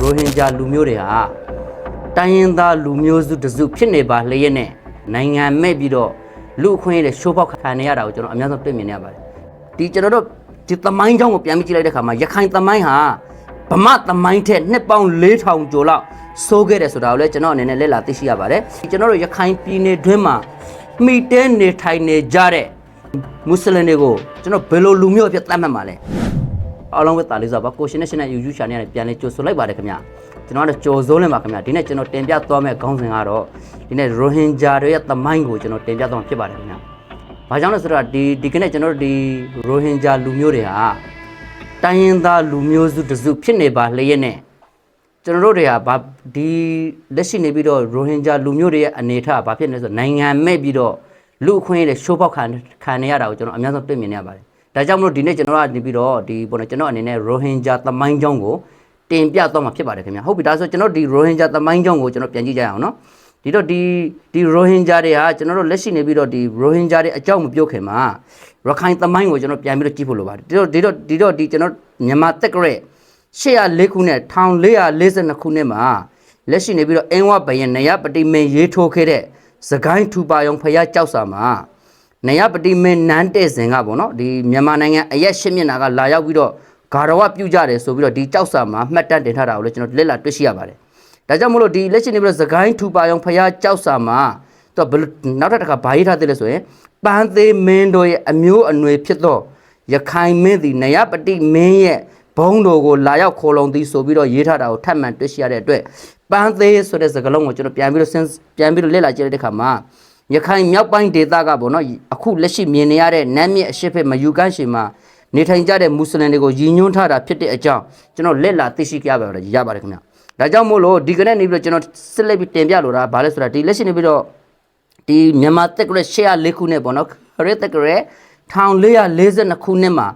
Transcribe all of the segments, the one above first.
ရိုဟင်ဂျာလူမျိုးတွေဟာတိုင်းရင်းသားလူမျိုးစုတစ်စုဖြစ်နေပါလျက်နဲ့နိုင်ငံမဲ့ပြီးတော့လူအခွင့်အရေးတွေရှိုးပေါက်ခံနေရတာကိုကျွန်တော်အများဆုံးတွေ့မြင်နေရပါတယ်ဒီကျွန်တော်တို့ဒီသမိုင်းကြောင်းကိုပြန်ပြီးကြည့်လိုက်တဲ့အခါမှာရခိုင်သမိုင်းဟာဗမာသမိုင်းထက်နှစ်ပေါင်း4000ကျော်လောက်စိုးခဲ့တယ်ဆိုတာကိုလည်းကျွန်တော်အနေနဲ့လက်လာသိရှိရပါတယ်ဒီကျွန်တော်တို့ရခိုင်ပြည်နယ်တွင်းမှာမိတဲနေထိုင်နေကြတဲ့မွတ်စလင်တွေကိုကျွန်တော်ဘယ်လိုလူမျိုးအဖြစ်သတ်မှတ်မှာလဲ အားလုံးပဲတာလေးစားပါကိုရှင်နဲ့ရှင်နဲ့ယူယူရှာနေရတယ်ပြန်လဲကြိုဆိုလိုက်ပါတယ်ခင်ဗျာကျွန်တော်ကတော့ကြော်စိုးလင်းပါခင်ဗျာဒီနေ့ကျွန်တော်တင်ပြသွားမယ့်ခေါင်းစဉ်ကတော့ဒီနေ့ရိုဟင်ဂျာတွေရဲ့သမိုင်းကိုကျွန်တော်တင်ပြသွားမှာဖြစ်ပါတယ်ခင်ဗျာဘာကြောင့်လဲဆိုတော့ဒီဒီကနေ့ကျွန်တော်တို့ဒီရိုဟင်ဂျာလူမျိုးတွေဟာတိုင်းရင်းသားလူမျိုးစုတစ်စုဖြစ်နေပါလျက်နဲ့ကျွန်တော်တို့တွေကဘာဒီလက်ရှိနေပြီးတော့ရိုဟင်ဂျာလူမျိုးတွေရဲ့အနေအထားဘာဖြစ်နေလဲဆိုတော့နိုင်ငံမဲ့ပြီးတော့လူအခွင့်အရေးတွေရှိုးပေါက်ခံခံနေရတာကိုကျွန်တော်အများဆုံးတွေ့မြင်နေရပါတယ် ဒါကြောင့်မလို့ဒီနေ့ကျွန်တော်ကနေပြီးတော့ဒီပေါ်နေကျွန်တော်အနေနဲ့ရိုဟင်ဂျာသမိုင်းကြောင်းကိုတင်ပြတော့မှာဖြစ်ပါတယ်ခင်ဗျာဟုတ်ပြီဒါဆိုကျွန်တော်ဒီရိုဟင်ဂျာသမိုင်းကြောင်းကိုကျွန်တော်ပြန်ကြည့်ကြရအောင်နော်ဒီတော့ဒီဒီရိုဟင်ဂျာတွေဟာကျွန်တော်တို့လက်ရှိနေပြီးတော့ဒီရိုဟင်ဂျာတွေအကြောင်းမပြောခင်မှာရခိုင်သမိုင်းကိုကျွန်တော်ပြန်ပြီးတော့ကြည့်ဖို့လိုပါတယ်ဒီတော့ဒီတော့ဒီတော့ဒီကျွန်တော်မြန်မာတက်ကရက်804ခုနဲ့1442ခုနှစ်မှာလက်ရှိနေပြီးတော့အင်းဝဘယင်နယပတိမင်းရေးထိုးခဲ့တဲ့စကိုင်းထူပါယုံဖျားကြောက်စာမှာ နယပတိမင်းနန်းတဲ့စင်ကပေါ့နော်ဒီမြန်မာနိုင်ငံအရက်ရှစ်မျက်နှာကလာရောက်ပြီးတော့ဂါရဝပြုကြတယ်ဆိုပြီးတော့ဒီကြောက်စာမှာမှတ်တမ်းတင်ထားတာကိုလည်းကျွန်တော်လက်လာတွေ့ရှိရပါတယ်။ဒါကြောင့်မလို့ဒီလက်ရှိနေပြီးတော့သခိုင်းထူပါအောင်ဖျားကြောက်စာမှာသူကဘယ်လိုနောက်ထပ်တစ်ခါဘာရေးထားသေးလဲဆိုရင်ပန်းသေးမင်းတို့ရဲ့အမျိုးအနွယ်ဖြစ်သောရခိုင်မင်းသည်နယပတိမင်းရဲ့ဘုံတော်ကိုလာရောက်ခေါ်လုံသည်ဆိုပြီးတော့ရေးထားတာကိုထပ်မံတွေ့ရှိရတဲ့အတွက်ပန်းသေးဆိုတဲ့စကားလုံးကိုကျွန်တော်ပြန်ပြီးတော့စဉ်းပြန်ပြီးတော့လေ့လာကြည့်တဲ့အခါမှာ ရခိုင်မြောက်ပိုင်းဒေသကပေါ့နော်အခုလက်ရှိမြင်နေရတဲ့နမ်းမြစ်အရှိဖက်မယူကန်းရှင်မှာနေထိုင်ကြတဲ့မွတ်စလင်တွေကိုရည်ညွှန်းထားတာဖြစ်တဲ့အကြောင်းကျွန်တော်လက်လာသိရှိကြပါတော့ရပါတယ်ခင်ဗျ။ဒါကြောင့်မို့လို့ဒီကနေ့နေပြီးတော့ကျွန်တော်ဆက်လက်ပြီးတင်ပြလိုတာဘာလဲဆိုတာဒီလက်ရှိနေပြီးတော့ဒီမြန်မာတက်ကရက်104ခုနှစ်ပေါ့နော်ခရစ်တက်ကရက်1442ခုနှစ်မှာ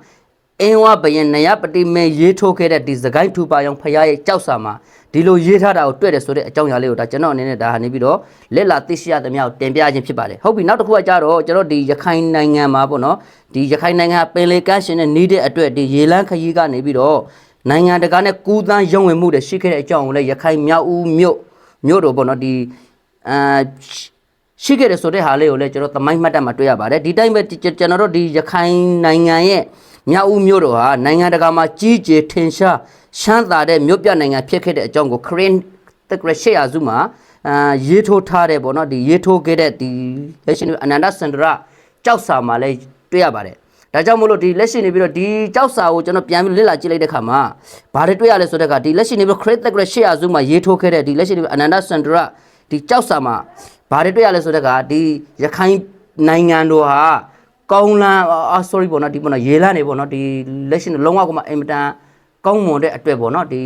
အင်းဝဘယင်နယပတိမေရေးထိုးခဲ့တဲ့ဒီစကိုင်းထူပါယောင်ဖရားရဲ့ကြောက်စာမှာဒီလိုရေးထားတာကိုတွေ့တယ်ဆိုတဲ့အကြောင်းအရာလေးကိုဒါကျွန်တော်အနေနဲ့ဒါဟာနေပြီးတော့လက်လာသိရှိရသမျှကိုတင်ပြခြင်းဖြစ်ပါတယ်ဟုတ်ပြီနောက်တစ်ခုကကြတော့ကျွန်တော်ဒီရခိုင်နိုင်ငံမှာပေါ့နော်ဒီရခိုင်နိုင်ငံပင်လေကမ်းရှင်နဲ့နေတဲ့အတွက်ဒီရေလန်းခရီးကနေပြီးတော့နိုင်ငံတကာနဲ့ကူးသန်းရုံဝင်မှုတွေရှိခဲ့တဲ့အကြောင်းကိုလည်းရခိုင်မြောက်ဦးမြို့မြို့တော်ပေါ့နော်ဒီအာရှိခဲ့တယ်ဆိုတဲ့ဟာလေးကိုလည်းကျွန်တော်သမိုင်းမှတ်တမ်းမှာတွေ့ရပါတယ်ဒီတိုင်းပဲကျွန်တော်တို့ဒီရခိုင်နိုင်ငံရဲ့ မြောက်ဦးမြို့တော်ဟာနိုင်ငံတကာမှာကြီးကျယ်ထင်ရှားရှမ်းသာတဲ့မြို့ပြနိုင်ငံဖြစ်ခဲ့တဲ့အကြောင်းကိုခရင်တက်ကရရှေယာစုမှာအာရေးထိုးထားတယ်ပေါ့နော်ဒီရေးထိုးခဲ့တဲ့ဒီလက်ရှိအနန္ဒစန္ဒရကြောက်စာမှာလည်းတွေ့ရပါတယ်ဒါကြောင့်မို့လို့ဒီလက်ရှိနေပြီးတော့ဒီကြောက်စာကိုကျွန်တော်ပြန်ပြီးလေ့လာကြည့်လိုက်တဲ့ခါမှာဘာတွေတွေ့ရလဲဆိုတဲ့ကဒီလက်ရှိနေပြီးခရစ်တက်ကရရှေယာစုမှာရေးထိုးခဲ့တဲ့ဒီလက်ရှိနေပြီးအနန္ဒစန္ဒရဒီကြောက်စာမှာဘာတွေတွေ့ရလဲဆိုတော့ကဒီရခိုင်နိုင်ငံတို့ဟာ ကောင်းလန်းအာ sorry ပေါ့နော်ဒီပေါ့နော်ရေလန်းနေပေါ့နော်ဒီလက်ရှိလုံးဝကမှအင်မတန်ကောင်းမွန်တဲ့အတွက်ပေါ့နော်ဒီ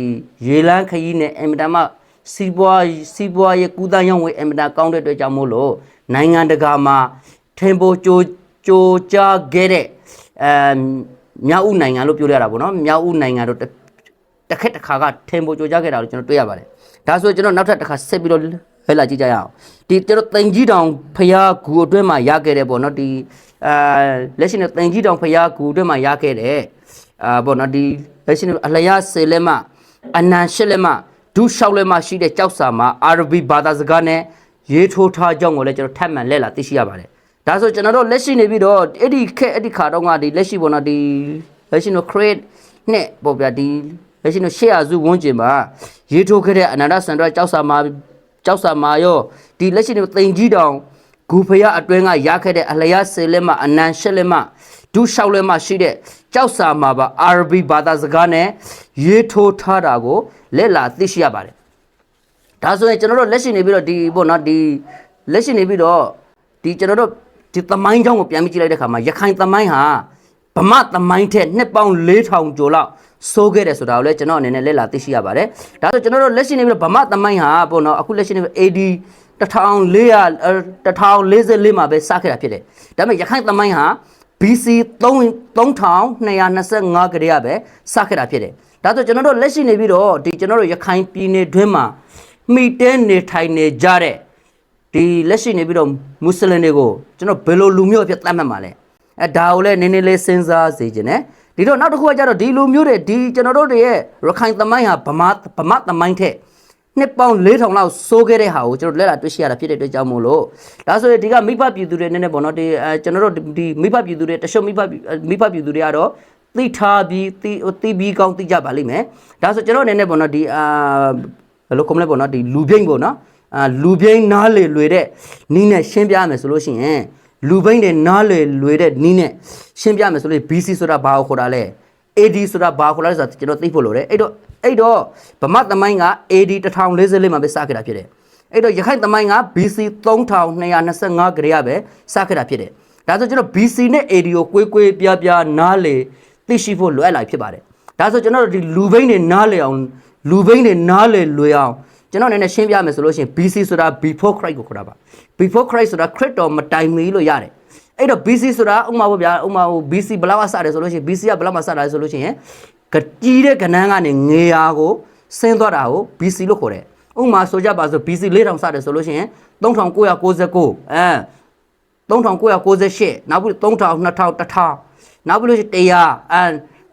ရေလန်းခရီးနဲ့အင်မတန်မှစီးပွားစီးပွားရေးကူးသန်းရောင်းဝယ်အင်မတန်ကောင်းတဲ့အတွက်ကြောင့်မို့လို့နိုင်ငံတကာမှာထင်ပေါ်ကြိုးကြိုးကြားခဲ့တဲ့အဲမြောက်ဦးနိုင်ငံလို့ပြောရတာပေါ့နော်မြောက်ဦးနိုင်ငံတို့တစ်ခက်တစ်ခါကထင်ပေါ်ကြိုကြခဲ့တာလို့ကျွန်တော်တွေ့ရပါတယ်။ဒါဆိုကျွန်တော်နောက်ထပ်တစ်ခါဆက်ပြီးတော့ဟဲ့လာကြည့်ကြရအောင်။ဒီကျွန်တော်တင်ကြီးတောင်ဖျားဂူအတွင်းမှာရခဲ့တယ်ပေါ့နော်ဒီ အာလက်ရှိနဲ့တင်ကြီးတောင်ဖျားဂူအတွင်းမှာရခဲ့တယ်အာပေါ့နော်ဒီလက်ရှိနဲ့အလျားစေလက်မအနန်ရှစ်လက်မဒုလျှောက်လက်မရှိတဲ့ကြောက်စာမှာအာရဘီဘာသာစကားနဲ့ရေးထိုးထားကြောင်းကိုလည်းကျွန်တော်ထပ်မံလက်လာသိရှိရပါတယ်။ဒါဆိုကျွန်တော်တို့လက်ရှိနေပြီးတော့အဲ့ဒီခက်အဲ့ဒီခါတော့ကဒီလက်ရှိပေါ့နော်ဒီလက်ရှိနော် create နဲ့ပေါ့ဗျာဒီလက်ရှိတော့ရှေ့အစုဝန်းကျင်မှာရေးထိုးခဲ့တဲ့အနန္တစန္ဒရကြောက်စာမာကြောက်စာမာရောဒီလက်ရှိတော့တိန်ကြီးတောင် ဂူဖရအတွင်းကရခဲ့တဲ့အလျားစေလက်မအနန်ရှက်လက်မဒုလျှောက်လက်မရှိတဲ့ကြောက်စာမာပါ RB ဘာသာစကားနဲ့ရေးထိုးထားတာကိုလက်လာသိရှိရပါတယ်ဒါဆိုရင်ကျွန်တော်တို့လက်ရှိနေပြီးတော့ဒီပေါ့နော်ဒီလက်ရှိနေပြီးတော့ဒီကျွန်တော်တို့ဒီသမိုင်းကြောင်းကိုပြန်ပြီးကြည့်လိုက်တဲ့ခါမှာရခိုင်သမိုင်းဟာဗမာသမိုင်းထက်နှစ်ပေါင်း4000ကျော်လောက်စိုးခဲ့တယ်ဆိုတာကိုလည်းကျွန်တော်အနေနဲ့လက်လာသိရှိရပါတယ်။ဒါဆိုကျွန်တော်တို့လက်ရှိနေပြီးတော့ဗမာသမိုင်းဟာပေါ့နော်အခုလက်ရှိနေပြီး AD 1400 1044မှာပဲစခဲ့တာဖြစ်တယ်။ဒါပေမဲ့ရခိုင်သမိုင်းဟာ BC 3225ကလေးကပဲစခဲ့တာဖြစ်တယ်။ဒါဆိုကျွန်တော်တို့လက်ရှိနေပြီးတော့ဒီကျွန်တော်တို့ရခိုင်ပြည်နယ်တွင်းမှာမိတဲနေထိုင်နေကြတဲ့ဒီလက်ရှိနေပြီးတော့မွတ်စလင်တွေကိုကျွန်တော်ဘယ်လိုလူမျိုးအဖြစ်သတ်မှတ်မှာလဲအဲဒါကိုလည်းနည်းနည်းလေးစဉ်းစားစေခြင်းနဲ့ဒီတော့နောက်တစ်ခုကကြတော့ဒီလိုမျိုးတွေဒီကျွန်တော်တို့တွေရဲ့ရခိုင်သမိုင်းဟာဗမာဗမာသမိုင်းထက် နှစ်ပေါင်း4000လောက်စိုးခဲ့တဲ့ဟာကိုကျွန်တော်လက်လာတွေ့ရှိရတာဖြစ်တဲ့အတွက်ကြောင့်မို့လို့ဒါဆိုရင်ဒီကမိဘပြည်သူတွေနည်းနည်းပေါ့နော်ဒီအဲကျွန်တော်တို့ဒီမိဘပြည်သူတွေတချို့မိဘပြည်မိဘပြည်သူတွေကတော့သိထားပြီးသိသိပြီးကောင်းသိကြပါလိမ့်မယ်ဒါဆိုကျွန်တော်အနေနဲ့ပေါ့နော်ဒီအာဘယ်လိုခေါမလဲပေါ့နော်ဒီလူပြိန်းပေါ့နော်အာလူပြိန်းနားလေလွေတဲ့နီးနဲ့ရှင်းပြမယ်ဆိုလို့ရှိရင်လူဘိန်းတွေနားလေလွေတဲ့နီးနဲ့ရှင်းပြမယ်ဆိုလို့ BC ဆိုတာဘာကိုခေါ်တာလဲ AD ဆိုတာဘာခေါ်လဲဆိုတာကျွန်တော်သိဖို့လိုတယ်အဲ့တော့အဲ့တော့ဗမာသမိုင်းက AD 1044မှာပဲစခဲ့တာဖြစ်တယ်အဲ့တော့ရခိုင်သမိုင်းက BC 3225ခရရပဲစခဲ့တာဖြစ်တယ်ဒါဆိုကျွန်တော် BC နဲ့ AD ကိုကွေးကွေးပြားပြားနားလေသိရှိဖို့လွယ်လာဖြစ်ပါတယ်ဒါဆိုကျွန်တော်တို့ဒီလူဘိန်းတွေနားလေအောင်လူဘိန်းတွေနားလေလွယ်အောင်ကျွန်တော်အနေနဲ့ရှင်းပြမယ်ဆိုလို့ရှိရင် BC ဆိုတာ before Christ ကိုခေါ်တာပါ before Christ ဆိုတာ Christ တော်မတိုင်မီလို့ရတယ်အဲ့တော့ BC ဆိုတာဥမာပေါ့ဗျာဥမာဟို BC ဘယ်လောက်မှစတယ်ဆိုလို့ရှိရင် BC ကဘယ်လောက်မှစတာလဲဆိုလို့ရှိရင် ကကြီးတဲ့ကဏ္ဍကနေငေယာကိုဆင်းသွားတာကို BC လို့ခေါ်တယ်ဥမာဆိုကြပါစို့ BC 4000စတယ်ဆိုလို့ရှိရင်3999အဲ3998နောက်ပြီး3000 2000 1000နောက်ပြီးလို့ရှိရင်100အဲ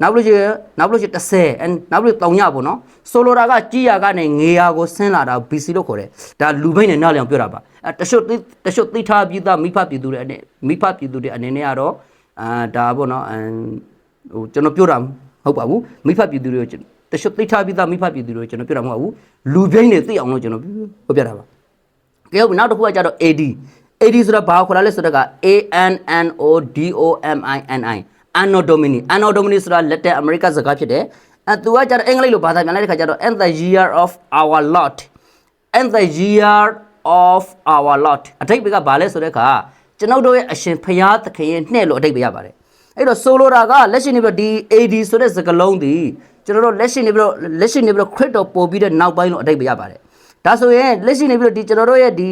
နောက်ပြီးလို့ရှိရင်နောက်ပြီးလို့ရှိရင်30အဲနောက်ပြီး300ပေါ့နော်ဆိုလိုတာကကြီးရကနေငေယာကိုဆင်းလာတာ BC လို့ခေါ်တယ်ဒါလူဘိန်းနဲ့နောက်လျောင်ပြောတာပါအဲတချို့သိတချို့သိထားပြီးသားမိဖပြည်သူတွေအနေမိဖပြည်သူတွေအနေနဲ့ကတော့အာဒါပေါ့နော်အမ်ဟိုကျွန်တော်ပြောတာမ ဟုတ်ပါဘူးမိဖပြည်သူတွေကိုကျွန်တချို့သိထားပြီးသားမိဖပြည်သူတွေကိုကျွန်တော်ပြောတာမဟုတ်ဘူးလူဘိန်းတွေသိအောင်လို့ကျွန်တော်ပြောပြတာပါကဲဟုတ်ပြီနောက်တစ်ခုကကြတော့ AD AD ဆိုတာဘာကိုခေါ်လာလဲဆိုတော့က A N N O D O M I N I Anno Domini Anno Domini ဆိုတာလက်တက်အမေရိကစကားဖြစ်တယ်အဲသူကကြတော့အင်္ဂလိပ်လိုဘာသာပြန်လိုက်တဲ့ခါကျတော့ and the year of our lot and the year of our lot အထိပ္ပယ်ကဘာလဲဆိုတဲ့အခါကျွန်ုပ်တို့ရဲ့အရှင်ဖျားသခင်ရဲ့နှဲ့လို့အထိပ္ပယ်ရပါတယ် အဲ့တော့ဆိုလိုတာကလက်ရှိနေပြီးတော့ဒီ AD ဆိုတဲ့စကားလုံးဒီကျွန်တော်တို့လက်ရှိနေပြီးတော့လက်ရှိနေပြီးတော့ခရစ်တော်ပို့ပြီးတဲ့နောက်ပိုင်းလို့အထိပ္ပယ်ရပါတယ်ဒါဆိုရင်လက်ရှိနေပြီးတော့ဒီကျွန်တော်တို့ရဲ့ဒီ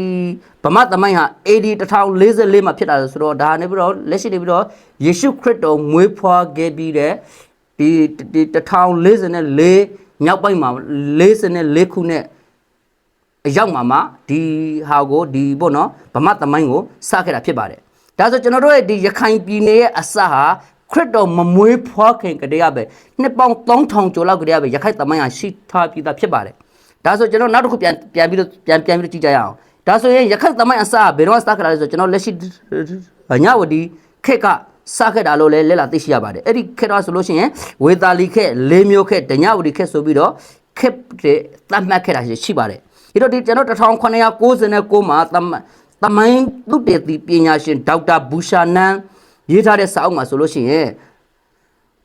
ဗမာသမိုင်းဟာ AD 1044မှာဖြစ်တာဆိုတော့ဒါနေပြီးတော့လက်ရှိနေပြီးတော့ယေရှုခရစ်တော်မွေးဖွားခဲ့ပြီးတဲ့ဒီဒီ1044မြောက်ပိုင်းမှာ44ခုနဲ့အရောက်မှာမှဒီဟာကိုဒီပေါ့နော်ဗမာသမိုင်းကိုစခဲ့တာဖြစ်ပါတယ် ဒါဆိုကျွန်တော်တို့ရဲ့ဒီရခိုင်ပြည်နယ်ရဲ့အစဟာခရစ်တော်မမွေးဖွားခင်ကတည်းကပဲနှစ်ပေါင်း3000ကျော်လောက်ကတည်းကပဲရခိုင်သမိုင်းဟာရှိထားပြီးသားဖြစ်ပါတယ်ဒါဆိုကျွန်တော်နောက်တစ်ခုပြန်ပြန်ပြီးတော့ပြန်ပြန်ပြီးတော့ကြည့်ကြရအောင်ဒါဆိုရင်ရခိုင်သမိုင်းအစကဘယ်တော့စခဲ့တာလဲဆိုကျွန်တော်လက်ရှိညဝတီခေတ်ကစခဲ့တာလို့လည်းလက်လာသိရှိရပါတယ်အဲ့ဒီခေတ်တော့ဆိုလို့ရှိရင်ဝေသာလီခေတ်လေးမျိုးခေတ်ဒညဝတီခေတ်ဆိုပြီးတော့ခေတ်တွေသတ်မှတ်ခဲ့တာရှိပါတယ်ဒီတော့ဒီကျွန်တော်1999မှာသမိုင်း သမိုင်းသူတေသီပညာရှင်ဒေါက်တာဘူရှာနန်ရေးထားတဲ့စာအုပ်မှာဆိုလို့ရှိရင်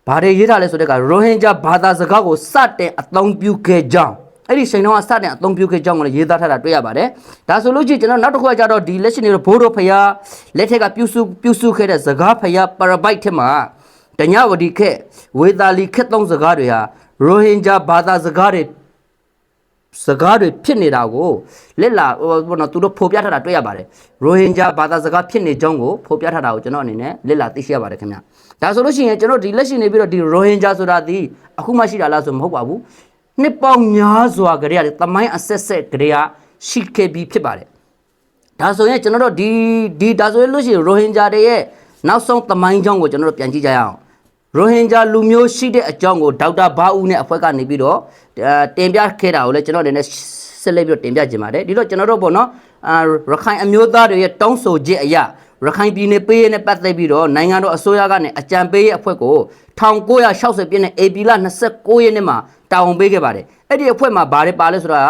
ဘာတွေရေးထားလဲဆိုတဲ့ကရိုဟင်ဂျာဘာသာစကားကိုစတင်အသုံးပြုခဲ့ကြောင်းအဲ့ဒီချိန်တုန်းကစတင်အသုံးပြုခဲ့ကြောင်းကိုလည်းရေးသားထားတာတွေ့ရပါတယ်ဒါဆိုလို့ရှိရင်ကျွန်တော်နောက်တစ်ခုကကြတော့ဒီလက်ရှိနေဘိုးတော်ဖျားလက်ထက်ကပြုစုပြုစုခဲ့တဲ့စကားဖျားပရပိုက်ထက်မှာတညဝဒီခက်ဝေသာလီခက်သုံးစကားတွေဟာရိုဟင်ဂျာဘာသာစကားတွေ စကားတွေဖြစ်နေတာကိုလက်လာဟိုဘောနော်သူတို့ဖော်ပြထားတာတွေ့ရပါတယ်ရိုဟင်ဂျာဘာသာစကားဖြစ်နေကြောင်းကိုဖော်ပြထားတာကိုကျွန်တော်အနေနဲ့လက်လာသိရှိရပါတယ်ခင်ဗျဒါဆိုလို့ရှိရင်ကျွန်တော်ဒီလက်ရှိနေပြီးတော့ဒီရိုဟင်ဂျာဆိုတာဒီအခုမှရှိတာလားဆိုမဟုတ်ပါဘူးနှစ်ပေါင်းများစွာကလေးကတမိုင်းအဆက်ဆက်ကလေးကရှိခဲ့ပြီးဖြစ်ပါတယ်ဒါဆိုရင်ကျွန်တော်တို့ဒီဒီဒါဆိုရင်လို့ရှိရင်ရိုဟင်ဂျာတွေရဲ့နောက်ဆုံးတမိုင်းကြောင်းကိုကျွန်တော်တို့ပြန်ကြည့်ကြရအောင် ရိုဟင်ဂျာလူမျိုးရှိတဲ့အကြောင်းကိုဒေါက်တာဘာဦးနဲ့အဖွဲ့ကနေပြီးတော့တင်ပြခဲ့တာကိုလည်းကျွန်တော်အနေနဲ့ဆက်လက်ပြီးတော့တင်ပြခြင်းပါတယ်ဒီတော့ကျွန်တော်တို့ပေါ့နော်အာရခိုင်အမျိုးသားတွေရဲ့တောင်းဆိုချက်အရာရခိုင်ပြည်နယ်ပေးရနဲ့ပတ်သက်ပြီးတော့နိုင်ငံတော်အစိုးရကနေအကြံပေးရဲ့အဖွဲ့ကို1960ပြည့်နဲ့ AP လ29ရက်နေ့မှာတာဝန်ပေးခဲ့ပါတယ်အဲ့ဒီအဖွဲ့မှာဘာတွေပါလဲဆိုတာ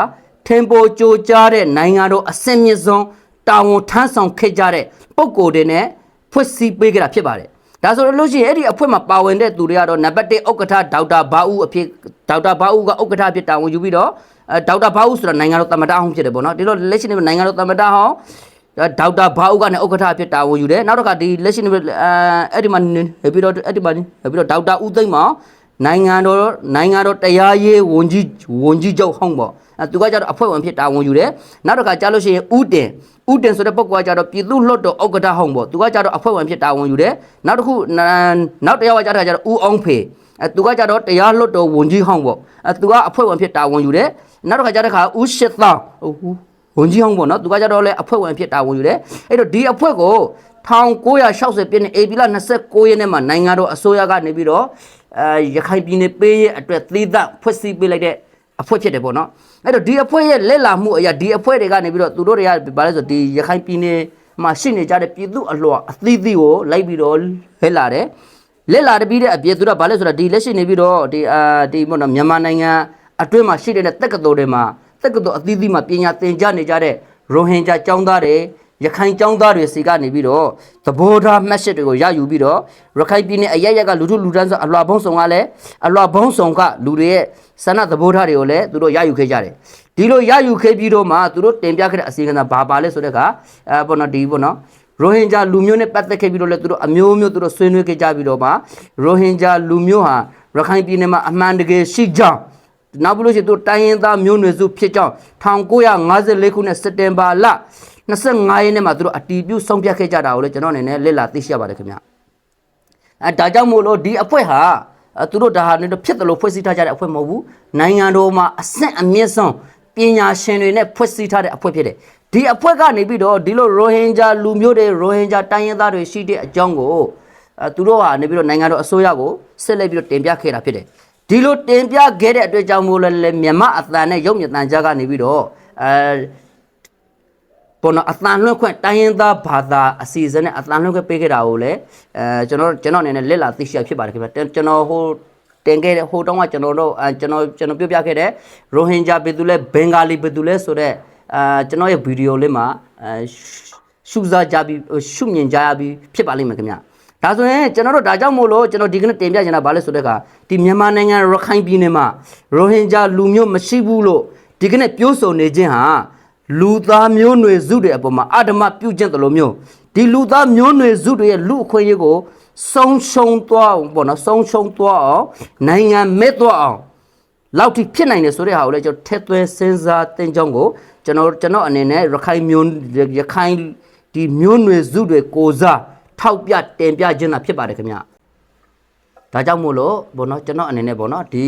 ထင်ပေါ်ကြိုကြားတဲ့နိုင်ငံတော်အစင်မြင့်ဆုံးတာဝန်ထမ်းဆောင်ခဲ့ကြတဲ့ပုံကိုယ်တွေနဲ့ဖွဲ့စည်းပေးခဲ့တာဖြစ်ပါတယ် ဒါဆိုလို့ရှိရင်အဲ့ဒီအဖွဲ့မှာပါဝင်တဲ့သူတွေကတော့နံပါတ်1ဥက္ကဋ္ဌဒေါက်တာဘာဦးအဖြစ်ဒေါက်တာဘာဦးကဥက္ကဋ္ဌအဖြစ်တာဝန်ယူပြီးတော့အဲဒေါက်တာဘာဦးဆိုတာနိုင်ငံတော်သမ္မတဟောင်းဖြစ်တယ်ပေါ့နော်ဒီလိုလက်ရှိနေနိုင်ငံတော်သမ္မတဟောင်းဒေါက်တာဘာဦးကနေဥက္ကဋ္ဌအဖြစ်တာဝန်ယူတယ်နောက်တစ်ခါဒီလက်ရှိနေအဲအဲ့ဒီမှာနေပြီးတော့အဲ့ဒီမှာနေပြီးတော့ဒေါက်တာဦးသိမ့်မောင် နိုင်ငံတော်နိုင်ငံတော်တရားရေးဝန်ကြီးဝန်ကြီးချုပ်ဟောင်းပေါ့အဲသူကကြတော့အဖွဲ့ဝင်ဖြစ်တာဝန်ယူတယ်နောက်တစ်ခါကြားလို့ရှိရင်ဥတင်ဥတင်ဆိုတဲ့ပုဂ္ဂိုလ်ကကြတော့ပြည်သူ့လွှတ်တော်ဥက္ကဋ္ဌဟောင်းပေါ့သူကကြတော့အဖွဲ့ဝင်ဖြစ်တာဝန်ယူတယ်နောက်တစ်ခုနောက်တစ်ယောက်ကကြတော့ကြတော့ဥအောင်ဖေအဲသူကကြတော့တရားလွှတ်တော်ဝန်ကြီးဟောင်းပေါ့အဲသူကအဖွဲ့ဝင်ဖြစ်တာဝန်ယူတယ်နောက်တစ်ခါကြတဲ့ခါဥရှိသောင်းဝန်ကြီးဟောင်းပေါ့နော်သူကကြတော့လဲအဖွဲ့ဝင်ဖြစ်တာဝန်ယူတယ်အဲ့တော့ဒီအဖွဲ့ကို1960ပြည့်နှစ်ဧပြီလ29ရက်နေ့မှာနိုင်ငံတော်အစိုးရကနေပြီးတော့ အဲရခိုင်ပြည်နယ်ပေးရဲ့အတွက်သီးသန့်ဖွဲ့စည်းပေးလိုက်တဲ့အဖွဲ့ဖြစ်တယ်ပေါ့နော်အဲ့တော့ဒီအဖွဲ့ရဲ့လက်လာမှုအရာဒီအဖွဲ့တွေကနေပြီးတော့သူတို့တွေကဘာလဲဆိုဒီရခိုင်ပြည်နယ်မှာရှိနေကြတဲ့ပြည်သူအလွှာအသီးသီးကိုလိုက်ပြီးတော့လက်လာတယ်လက်လာတပြီးတဲ့အပြည့်သူတို့ကဘာလဲဆိုတော့ဒီလက်ရှိနေပြီးတော့ဒီအာဒီပေါ့နော်မြန်မာနိုင်ငံအတွင်းမှာရှိတဲ့တက္ကသိုလ်တွေမှာတက္ကသိုလ်အသီးသီးမှာပညာသင်ကြားနေကြတဲ့ရိုဟင်ဂျာကျောင်းသားတွေ ရခိုင်ចောင်းသားတွေစီကနေပြီးတော့သဘောထားမှတ်ချက်တွေကိုရယူပြီးတော့ရခိုင်ပြည်နယ်အရက်ရက်ကလူထုလူတန်းစားအလွှာဘုံဆောင်ကလည်းအလွှာဘုံဆောင်ကလူတွေရဲ့ဆန္ဒသဘောထားတွေကိုလည်းသူတို့ရယူခဲ့ကြတယ်ဒီလိုရယူခဲ့ပြီးတော့မှသူတို့တင်ပြခဲ့တဲ့အစီအစဉ်ကဘာပါလဲဆိုတဲ့အခါအဲပေါ့နော်ဒီပေါ့နော်ရိုဟင်ဂျာလူမျိုးနဲ့ပတ်သက်ခဲ့ပြီးတော့လည်းသူတို့အမျိုးမျိုးသူတို့ဆွေးနွေးခဲ့ကြပြီးတော့မှရိုဟင်ဂျာလူမျိုးဟာရခိုင်ပြည်နယ်မှာအမှန်တကယ်ရှိကြောင်းနောက်ပြီးလို့ရှိရင်သူတိုင်းရင်းသားမျိုးနွယ်စုဖြစ်ကြောင်း1954ခုနှစ်စက်တင်ဘာလ 25ရက်နေ့မှာသူတို့အတီးပြုဆုံးဖြတ်ခဲ့ကြတာကိုလည်းကျွန်တော်အနေနဲ့လက်လာသိရှိရပါတယ်ခင်ဗျအဲဒါကြောင့်မို့လို့ဒီအဖွဲ့ဟာအဲသူတို့ဒါဟာနေတော့ဖြစ်တယ်လို့ဖွဲ့စည်းထားကြတဲ့အဖွဲ့မဟုတ်ဘူးနိုင်ငံတော်မှာအဆင့်အမြင့်ဆုံးပညာရှင်တွေနဲ့ဖွဲ့စည်းထားတဲ့အဖွဲ့ဖြစ်တယ်ဒီအဖွဲ့ကနေပြီးတော့ဒီလိုရိုဟင်ဂျာလူမျိုးတွေရိုဟင်ဂျာတိုင်းရင်းသားတွေရှိတဲ့အကြောင်းကိုအဲသူတို့ဟာနေပြီးတော့နိုင်ငံတော်အစိုးရကိုဆက်လက်ပြီးတော့တင်ပြခဲ့တာဖြစ်တယ်ဒီလိုတင်ပြခဲ့တဲ့အတွက်ကြောင့်မို့လဲလဲမြန်မာအသံနဲ့ရုပ်မြတန်ကြားကနေပြီးတော့အဲ ပေါ်တော့အတန်လွှတ်ခွင့်တိုင်းရင်းသားဘာသာအစီအစဉ်နဲ့အတန်လွှတ်ခွင့်ပေးခဲ့တာကိုလည်းအဲကျွန်တော်ကျွန်တော်အနေနဲ့လက်လာသိရှိရဖြစ်ပါတယ်ခင်ဗျကျွန်တော်ဟိုတင်ခဲ့တဲ့ဟိုတုန်းကကျွန်တော်တို့အဲကျွန်တော်ကျွန်တော်ပြောပြခဲ့တဲ့ရိုဟင်ဂျာပြည်သူလဲဘင်္ဂါလီပြည်သူလဲဆိုတော့အဲကျွန်တော်ရဲ့ဗီဒီယိုလေးမှာအဲရှုစားကြပြီးရှုမြင်ကြရပြီးဖြစ်ပါလိမ့်မယ်ခင်ဗျဒါဆိုရင်ကျွန်တော်တို့ဒါကြောင့်မို့လို့ကျွန်တော်ဒီကနေ့တင်ပြချင်တာဘာလဲဆိုတဲ့အခါဒီမြန်မာနိုင်ငံရခိုင်ပြည်နယ်မှာရိုဟင်ဂျာလူမျိုးမရှိဘူးလို့ဒီကနေ့ပြောဆိုနေခြင်းဟာ လူသားမျိုးနွယ်စုတွေအပေါ်မှာအဓမ္မပြုကျင့်တယ်လို့မျိုးဒီလူသားမျိုးနွယ်စုတွေရဲ့လူအခွင့်အရေးကိုဆုံးရှုံးသွားအောင်ပေါ့နော်ဆုံးရှုံးသွားအောင်နိုင်ငံမဲ့သွားအောင်လောက်ထိဖြစ်နိုင်တယ်ဆိုတဲ့ဟာကိုလည်းကျွန်တော်ထက်သွဲစဉ်းစားသင်ကြောင်းကိုကျွန်တော်ကျွန်တော်အနေနဲ့ရခိုင်မျိုးရခိုင်ဒီမျိုးနွယ်စုတွေကိုစားထောက်ပြတင်ပြခြင်းတာဖြစ်ပါတယ်ခင်ဗျာဒါကြောင့်မို့လို့ဘောနော်ကျွန်တော်အနေနဲ့ဘောနော်ဒီ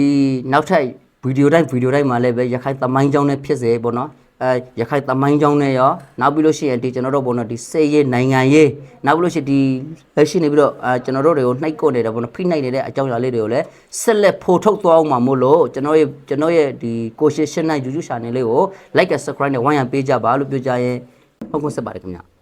နောက်ထပ်ဗီဒီယိုတိုင်းဗီဒီယိုတိုင်းမှာလည်းပဲရခိုင်သမိုင်းကြောင်းနဲ့ဖြစ်စေဘောနော် အဲရခိုင်သမိုင်းကြောင်းနဲ့ရောနောက်ပြီးလို့ရှိရင်ဒီကျွန်တော်တို့ဘောနော်ဒီစေရေးနိုင်ငံရေးနောက်ပြီးလို့ရှိရင်ဒီလက်ရှိနေပြီးတော့အဲကျွန်တော်တို့တွေကိုနှိုက်ကွနေတယ်ဘောနော်ဖိနှိုက်နေတဲ့အကြောင်းအရာလေးတွေကိုလည်းဆက်လက်ဖို့ထုတ်သွားအောင်မှာမို့လို့ကျွန်တော်ရဲ့ကျွန်တော်ရဲ့ဒီကိုရှင်းရှင်းနိုင် YouTube channel လေးကို like and subscribe နဲ့ဝိုင်းရံပေးကြပါလို့ပြောကြရင်ဟုတ်ကဲ့ဆက်ပါတယ်ခင်ဗျာ